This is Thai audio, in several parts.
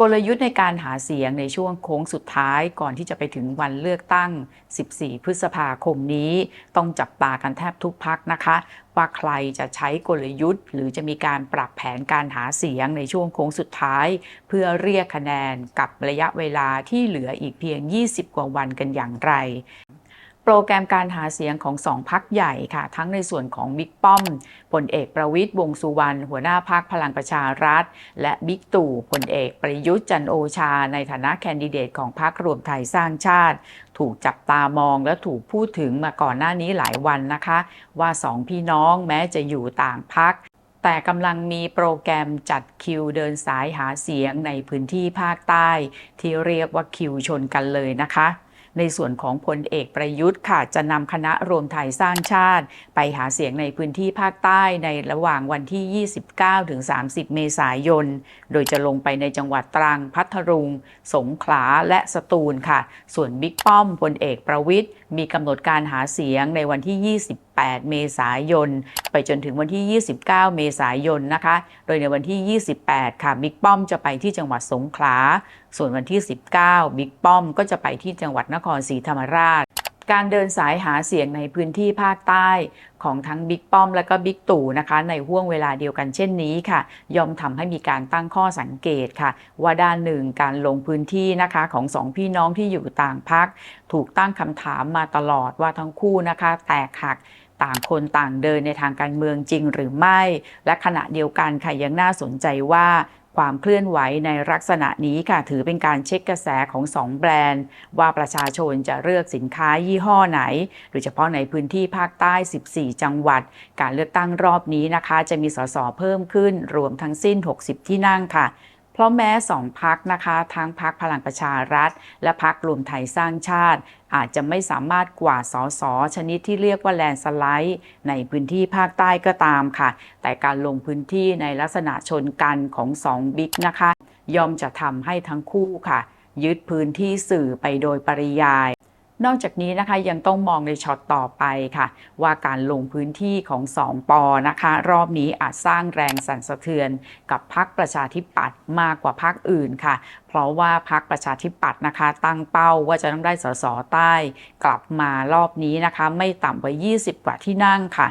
กลยุทธ์ในการหาเสียงในช่วงโค้งสุดท้ายก่อนที่จะไปถึงวันเลือกตั้ง 14 พฤษภาคมนี้ ต้องจับตากันแทบทุกพักนะคะ ว่าใครจะใช้กลยุทธ์ หรือจะมีการปรับแผนการหาเสียงในช่วงโค้งสุดท้าย เพื่อเรียกคะแนนกับระยะเวลาที่เหลืออีกเพียง 20 กว่าวันกันอย่างไร โปรแกรมการหาเสียงของสองพักใหญ่ค่ะ ทั้งในส่วนของบิ๊กป้อมพลเอกประวิตยวงสุวรรณหัวหน้าพักพลังประชารัฐ และบิ๊กตู่พลเอกประยุทธ์จันโอชา ในฐานะแคนดิเดตของพรรครวมไทยสร้างชาติ ถูกจับตามองและถูกพูดถึงมาก่อนหน้านี้หลายวันนะคะ ว่าสองพี่น้องแม้จะอยู่ต่างพักแต่กำลังมีโปรแกรมจัดคิวเดินสายหาเสียงในพื้นที่ภาคใต้ ที่เรียกว่าคิวชนกันเลยนะคะ ในส่วนของพลเอกประยุทธ์ค่ะจะนำคณะรวมไทยสร้างชาติ ไปหาเสียงในพื้นที่ภาคใต้ในระหว่างวันที่ 29ถึง30 เมษายน โดยจะลงไปในจังหวัดตรัง พัทลุง สงขลา และสตูลค่ะ ส่วนบิ๊กป้อมพลเอกประวิทย์มีกำหนดการหาเสียงในวันที่28เมษายน ไปจนถึงวันที่ 29 เมษายนนะคะ โดยในวันที่ 28 ค่ะบิ๊กป้อมจะไปที่จังหวัดสงขลา ส่วนวันที่ 19 บิ๊กป้อมก็จะไปที่จังหวัดนครศรีธรรมราชการเดินสายหาเสียงในพื้นที่ภาคใต้ของทั้งบิ๊กป้อมและก็บิ๊กตู่นะคะในห่วงเวลาเดียวกันเช่นนี้ค่ะ ย่อมทำให้มีการตั้งข้อสังเกตค่ะ ว่าด้านหนึ่งการลงพื้นที่นะคะของสองพี่น้องที่อยู่ต่างพัก ถูกตั้งคำถามมาตลอดว่าทั้งคู่นะคะ แตกหัก ต่างคนต่างเดินในทางการเมืองจริงหรือไม่ และขณะเดียวกันค่ะยังน่าสนใจว่าความเคลื่อนไหวในลักษณะนี้ค่ะถือเป็นการเช็คกระแสของ2แบรนด์ ว่าประชาชนจะเลือกสินค้ายี่ห้อไหน โดยเฉพาะในพื้นที่ภาคใต้ 14 จังหวัด การเลือกตั้งรอบนี้นะคะ จะมีสสเพิ่มขึ้นรวมทั้งสิ้น 60 ที่นั่งค่ะ เพราะแม้สองพักนะคะทั้งพักพลังประชารัฐ และพักรวมไทยสร้างชาติ อาจจะไม่สามารถกวาดสอสอชนิดที่เรียกว่าแลนสไลด์ ในพื้นที่ภาคใต้ก็ตามค่ะ แต่การลงพื้นที่ในลักษณะชนกันของสองบิ๊กนะคะ ย่อมจะทำให้ทั้งคู่ค่ะ ยึดพื้นที่สื่อไปโดยปริยาย นอกจากนี้นะคะยังต้องมองในช็อตต่อไปค่ะ ว่าการลงพื้นที่ของสองปอนะคะ รอบนี้อาจสร้างแรงสั่นสะเทือน กับพรรคประชาธิปัตย์มากกว่าพรรคอื่นค่ะ เพราะว่าพรรคประชาธิปัตย์นะคะ ตั้งเป้าว่าจะต้องได้สสใต้ กลับมารอบนี้นะคะ ไม่ต่ำกว่า 20 กว่าที่นั่งค่ะ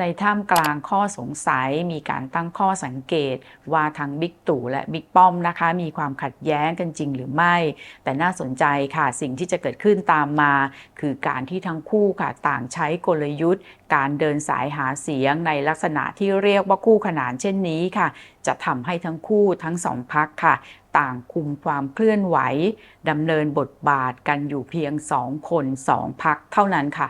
ในท่ามกลางข้อสงสัยมีการตั้งข้อสังเกต ว่าทั้งบิ๊กตู่และบิ๊กป้อมนะคะ มีความขัดแย้งกันจริงหรือไม่ แต่น่าสนใจค่ะสิ่งที่จะเกิดขึ้นตามมา คือการที่ทั้งคู่ค่ะต่างใช้กลยุทธ์ การเดินสายหาเสียงในลักษณะที่เรียกว่าคู่ขนานเช่นนี้ค่ะ จะทำให้ทั้งคู่ทั้งสองพักค่ะต่างคุมความเคลื่อนไหวดำเนินบทบาทกันอยู่เพียงสองคนสองพักเท่านั้นค่ะ